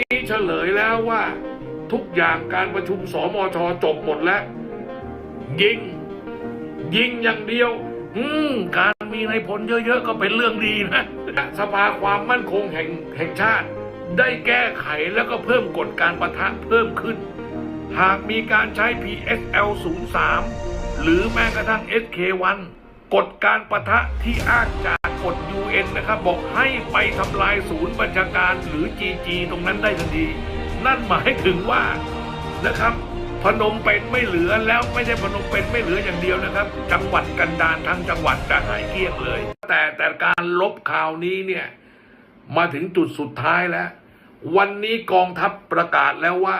นี้เฉลยแล้วว่าทุกอย่างการประชุมสมชจบหมดแล้ว ยิง ยิงอย่างเดียว อืมการมีในายพลเยอะๆ ก็เป็นเรื่องดีนะ สภาความมั่นคงแห่งแห่งชาติ ได้แก้ไขแล้วก็เพิ่มกฎการประทะเพิ่มขึ้น หากมีการใช้ PSL 03หรือแม้กระทั่ง SK1 กฎการประทะที่อ้างจาก กฎ UN นะครับ บอกให้ไปทำลายศูนย์บัญชาการหรือ GG ตรงนั้นได้ทันที นั่นหมายถึงว่านะครับ พนมเป็นไม่เหลือแล้วไม่ใช่พนมเป็นไม่เหลืออย่างเดียวนะครับ จังหวัดกันดารทั้งจังหวัดจะหายเกลี้ยงเลย แต่แต่การลบข่าวนี้เนี่ยมาถึงจุดสุดท้ายแล้ว วันนี้กองทัพประกาศแล้วว่า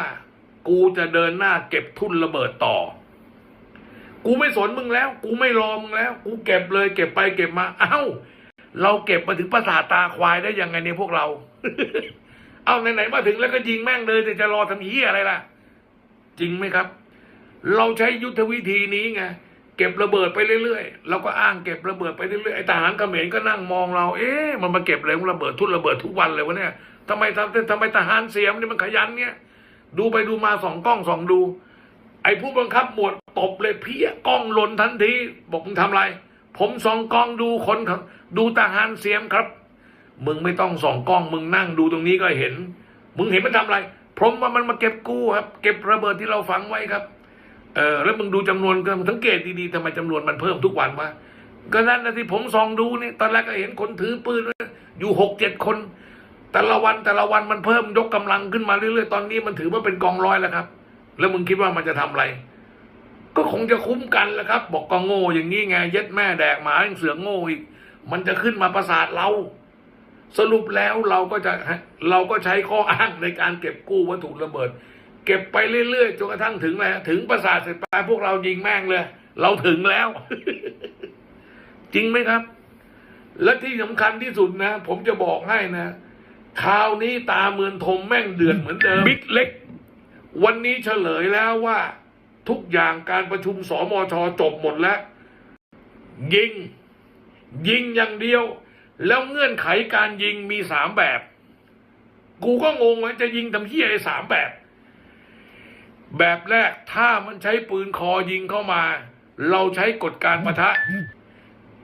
กูจะเดินหน้าเก็บทุนระเบิดต่อกูไม่สนมึงแล้ว กูไม่รอมึงแล้ว กูเก็บเลย เก็บไปเก็บมา เอ้า เราเก็บมาถึงประสาตาควายได้ยังไงเนี่ยพวกเรา เอาไหนๆมาถึงแล้วก็ยิงแม่งเลยแต่จะรอทำเหี้ยอะไรล่ะ จริงไหมครับ เราใช้ยุทธวิธีนี้ไงเก็บระเบิดไปเรื่อยๆเราก็อ้างเก็บระเบิดไปเรื่อยๆไอ้ทหารเขมรก็นั่งมองเรา เอ๊ะมันมาเก็บอะไรงระเบิดทุนระเบิดทุกวันเลยวะเนี่ยทำไมทำทำไมทหารเสียมนี่มันขยันเนี่ยดูไปดูมาสองกล้องสองดู ไอ้ผู้บังคับหมวดตบเลยเพี้ยกล้องหล่นทันทีบอกมึงทำอะไร ผมส่องกล้องดูคนครับดูทหารเสียมครับ มึงไม่ต้องส่องกล้อง มึงนั่งดูตรงนี้ก็เห็น มึงเห็นมันทำอะไรผมว่ามันมาเก็บกู้ครับ เก็บระเบิดที่เราฝังไว้ครับ เออแล้วมึงดูจำนวนก็สังเกตดีๆทำไมจำนวนมันเพิ่มทุกวันวะก็นั่นนะที่ผมส่องดูนี่ตอนแรกก็เห็นคนถือปืนอยู่หกเจ็ดคน แต่ละวันแต่ละวันมันเพิ่มยกกำลังขึ้นมาเรื่อยๆตอนนี้มันถือว่าเป็นกองร้อยแล้วครับ แล้วมึงคิดว่ามันจะทำอะไร ก็คงจะคุ้มกันแหละครับ บอกก็โง่อย่างนี้ไงเย็ดแม่แดกหมายังเสือโง่อีก มันจะขึ้นมาประสาทเรา สรุปแล้วเราก็จะเราก็ใช้ข้ออ้างในการเก็บกู้วัตถุระเบิด เก็บไปเรื่อยๆจนกระทั่งถึงอะไรถึงประสาทเสร็จไปพวกเรายิงแม่งเลย เราถึงแล้ว จริงไหมครับ และที่สำคัญที่สุดนะ ผมจะบอกให้นะคราวนี้ตาเมือนทมแม่งเดือดเหมือนเดิมบิ๊กเล็ก วันนี้เฉลยแล้วว่า ทุกอย่างการประชุมสมชจบหมดแล้ว ยิง ยิงอย่างเดียว แล้วเงื่อนไขการยิงมีสามแบบ กูก็งงว่าจะยิงทำเหี้ยไอ้สามแบบ แบบแรกถ้ามันใช้ปืนคอยิงเข้ามา เราใช้กฎการประทะ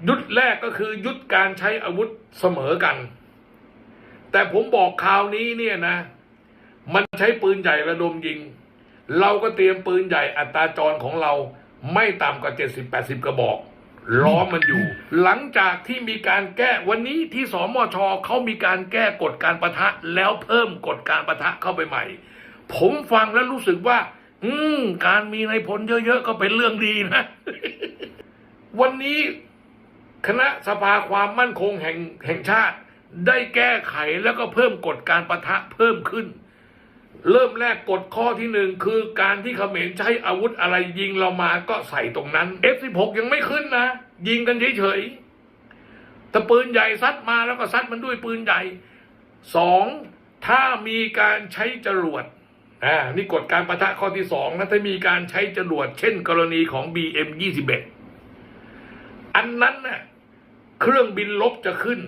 ยุดแรกก็คือยุดการใช้อาวุธเสมอกัน แต่ผมบอกคราวนี้เนี่ยนะ มันใช้ปืนใหญ่ระดมยิง เราก็เตรียมปืนใหญ่อัตราจรของเราไม่ต่ำกว่า 70-80 กระบอก ล้อมมันอยู่ หลังจากที่มีการแก้วันนี้ที่สมชเขามีการแก้กฎการประทะ แล้วเพิ่มกฎการประทะเข้าไปใหม่ ผมฟังแล้วรู้สึกว่า อืม การมีในพลเยอะ ๆ ก็เป็นเรื่องดีนะ วันนี้คณะสภาความมั่นคงแห่งแห่งชาติ ได้แก้ไขแล้วก็เพิ่มกฎการประทะเพิ่มขึ้น เริ่มแรกกฎข้อที่หนึ่งคือการที่เขมรใช้อาวุธอะไรยิงเรามาก็ใส่ตรงนั้น F16 ยังไม่ขึ้นนะ ยิงกันเฉยๆแต่ปืนใหญ่ซัดมาแล้วก็ซัดมันด้วยปืนใหญ่สองถ้ามีการใช้จรวดอ่านี่กฎการประทะข้อที่สองนะถ้ามีการใช้จรวด เช่น กรณีของ BM 21 อันนั้นน่ะเครื่องบินลบจะขึ้น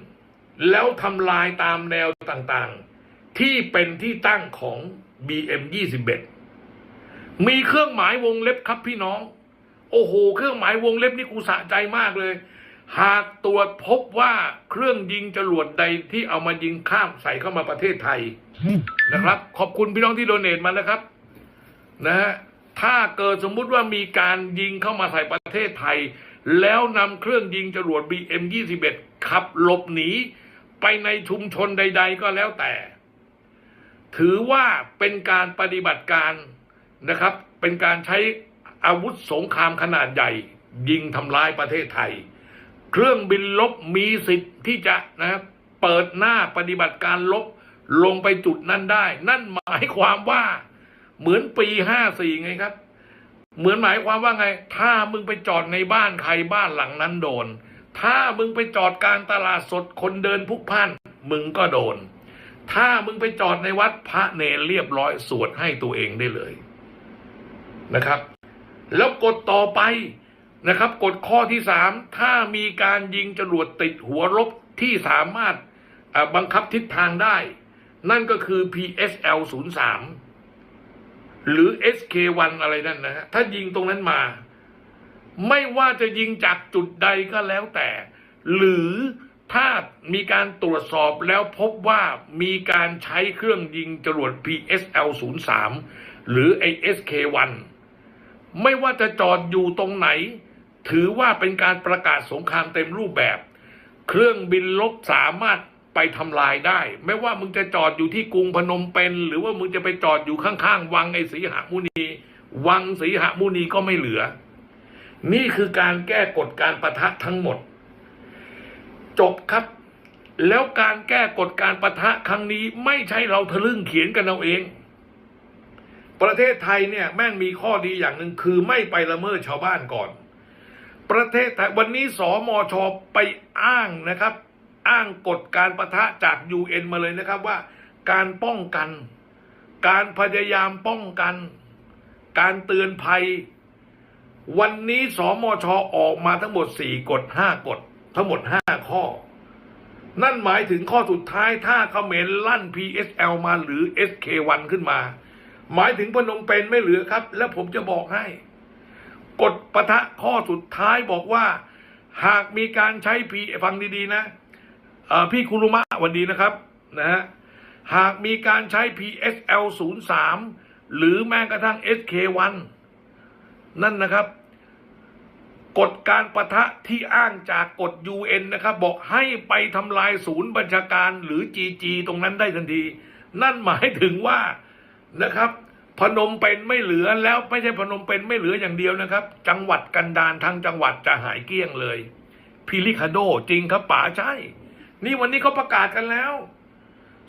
แล้วทำลายตามแนวต่างๆ ที่เป็นที่ตั้งของ BM 21มีเครื่องหมายวงเล็บครับพี่น้อง โอ้โห เครื่องหมายวงเล็บนี่กูสะใจมากเลย หากตรวจพบว่าเครื่องยิงจรวดใดที่เอามายิงข้ามใส่เข้ามาประเทศไทยนะครับ ขอบคุณพี่น้องที่โดเนทมานะครับ นะฮะถ้าเกิดสมมุติว่ามีการยิงเข้ามาใส่ประเทศไทย แล้วนำเครื่องยิงจรวด BM 21 ขับหลบหนี ไปในชุมชนใด ๆ ก็แล้วแต่ ถือว่าเป็นการปฏิบัติการนะครับ เป็นการใช้อาวุธสงครามขนาดใหญ่ ยิงทำลายประเทศไทย เครื่องบินลบมีสิทธิ์ที่จะนะครับเปิดหน้าปฏิบัติการลบลงไปจุดนั้นได้ นั่นหมายความว่าเหมือนปีห้าสี่ไงครับ เหมือนหมายความว่าไง ถ้ามึงไปจอดในบ้านใครบ้านหลังนั้นโดน ถ้ามึงไปจอดกลางตลาดสดคนเดินพุกพ่านมึงก็โดน ถ้ามึงไปจอดในวัดพระเนรเรียบร้อยสวดให้ตัวเองได้เลยนะครับ แล้วกฎต่อไปนะครับกฎข้อที่สามถ้ามีการยิงจรวดติดหัวรบที่สามารถบังคับทิศทางได้ นั่นก็คือ PSL 03หรือ SK1 อะไรนั่นนะฮะถ้ายิงตรงนั้นมา ไม่ว่าจะยิงจากจุดใดก็แล้วแต่ หรือ ถ้ามีการตรวจสอบแล้วพบว่ามีการใช้เครื่องยิงจรวด PSL 03หรือ ASK1 ไม่ว่าจะจอดอยู่ตรงไหน ถือว่าเป็นการประกาศสงครามเต็มรูปแบบ เครื่องบินลบสามารถไปทำลายได้ ไม่ว่ามึงจะจอดอยู่ที่กรุงพนมเปญหรือว่ามึงจะไปจอดอยู่ข้างๆ วังไอศรีหมุนี วังศรีหมุนีก็ไม่เหลือ นี่คือการแก้กฎการประทะทั้งหมด จบครับ แล้วการแก้กฎการประทะครั้งนี้ไม่ใช่เราทะลึ่งเขียนกันเอาเอง ประเทศไทยเนี่ยแม่งมีข้อดีอย่างหนึ่งคือไม่ไปละเมิดชาวบ้านก่อน ประเทศไทยวันนี้สมชไปอ้างนะครับ อ้างกฎการประทะจาก UN มาเลยนะครับว่า การป้องกัน การพยายามป้องกัน การเตือนภัย วันนี้สมชออกมาทั้งหมด 4 กฎ 5 กฎ ทั้งหมด5ข้อ นั่นหมายถึงข้อสุดท้ายถ้าเขมรลั่น PSL มาหรือ SK1 ขึ้นมา หมายถึงพนมเปญไม่เหลือครับ และผมจะบอกให้ กฎปะทะข้อสุดท้ายบอกว่า หากมีการใช้พีฟังดีๆนะพี่คุรุมะวันดีนะครับนะฮะหากมีการใช้ PSL 03หรือแม้กระทั่ง SK1 นั่นนะครับ กฎการประทะที่อ้างจากกฎ UN นะครับ บอกให้ไปทำลายศูนย์บัญชาการหรือ GG ตรงนั้นได้ทันที นั่นหมายถึงว่านะครับ พนมเป็นไม่เหลือแล้วไม่ใช่พนมเป็นไม่เหลืออย่างเดียวนะครับ จังหวัดกันดารทั้งจังหวัดจะหายเกลี้ยงเลย พิลิคาโดจริงครับป๋าใช่ นี่วันนี้เขาประกาศกันแล้ว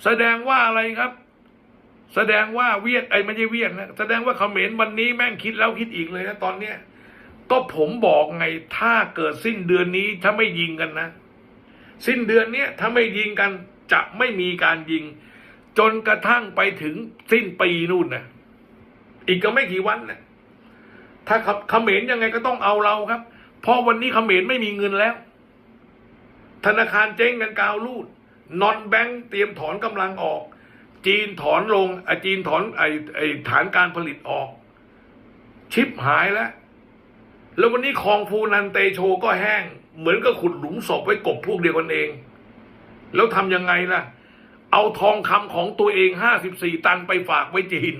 แสดงว่าอะไรครับ แสดงว่าเวียดไอ้ไม่ใช่เวียดนะแสดงว่าเขมรวันนี้แม่งคิดแล้วคิดอีกเลยนะตอนเนี้ย ก็ผมบอกไงถ้าเกิดสิ้นเดือนนี้ถ้าไม่ยิงกันนะ สิ้นเดือนเนี้ยถ้าไม่ยิงกันจะไม่มีการยิง จนกระทั่งไปถึงสิ้นปีนู่นนะอีกก็ไม่กี่วันนะถ้าเขมรยังไงก็ต้องเอาเราครับ เพราะวันนี้เขมรไม่มีเงินแล้ว ธนาคารเจ๊งกันกาวลูดนอนแบงก์เตรียมถอนกำลังออก จีนถอนลงไอจีนถอนไอไอฐานการผลิตออก ชิปหายแล้ว แล้ววันนี้คลองฟูนันเตโชก็แห้ง เหมือนกับขุดหลุมศพไว้กบพวกเดียวกันเอง แล้วทำยังไงล่ะ เอาทองคำของตัวเองห้าสิบสี่ตันไปฝากไว้จีน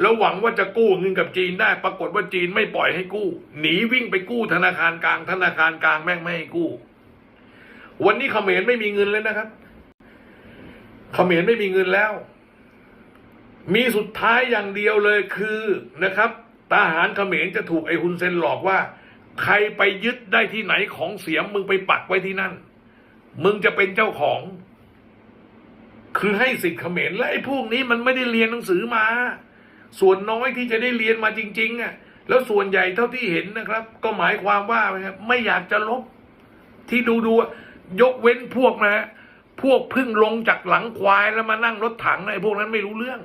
แล้วหวังว่าจะกู้เงินกับจีนได้ ปรากฏว่าจีนไม่ปล่อยให้กู้ หนีวิ่งไปกู้ธนาคารกลาง ธนาคารกลางแม่งไม่ให้กู้ วันนี้เขมรไม่มีเงินแล้วนะครับ เขมรไม่มีเงินแล้ว มีสุดท้ายอย่างเดียวเลยคือนะครับ ทหารเขมรจะถูกไอ้ฮุนเซนหลอกว่า ใครไปยึดได้ที่ไหนของเสียมมึงไปปักไว้ที่นั่น มึงจะเป็นเจ้าของ คือให้สิทธิ์เขมรและไอ้พวกนี้มันไม่ได้เรียนหนังสือมา ส่วนน้อยที่จะได้เรียนมาจริง ๆอะแล้วส่วนใหญ่เท่าที่เห็นนะครับ ก็หมายความว่าไม่อยากจะลบ ที่ดูดูๆยกเว้นพวกนะฮะพวกพึ่งลงจากหลังควายแล้วมานั่งรถถังไอ้พวกนั้นไม่รู้เรื่อง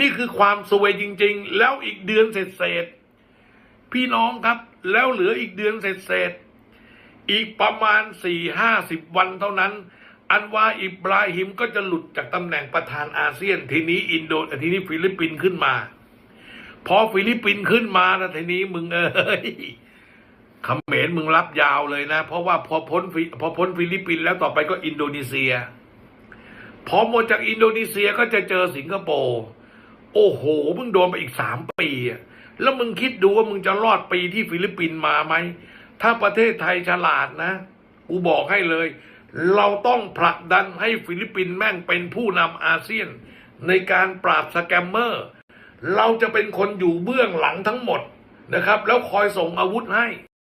นี่คือความสวยจริง ๆ แล้วอีกเดือนเศษๆพี่น้องครับ แล้วเหลืออีกเดือนเศษๆอีกประมาณสี่ห้าสิบวันเท่านั้น อันว่าอิบราฮิมก็จะหลุดจากตำแหน่งประธานอาเซียน ทีนี้อินโดทีนี้ฟิลิปปินส์ขึ้นมา พอฟิลิปปินส์ขึ้นมาแล้วทีนี้มึงเอ้ยเขมรมึงรับยาวเลยนะ เพราะว่าพอพ้นฟิพอพ้นฟิลิปปินส์แล้วต่อไปก็อินโดนีเซีย พอหมดจากอินโดนีเซียก็จะเจอสิงคโปร์ โอ้โหมึงโดนไปอีกสามปีอะแล้วมึงคิดดูว่ามึงจะรอดปีที่ฟิลิปปินส์มาไหม ถ้าประเทศไทยฉลาดนะ กูบอกให้เลย เราต้องผลักดันให้ฟิลิปปินส์แม่งเป็นผู้นำอาเซียน ในการปราบสแกมเมอร์ เราจะเป็นคนอยู่เบื้องหลังทั้งหมดนะครับ แล้วคอยส่งอาวุธให้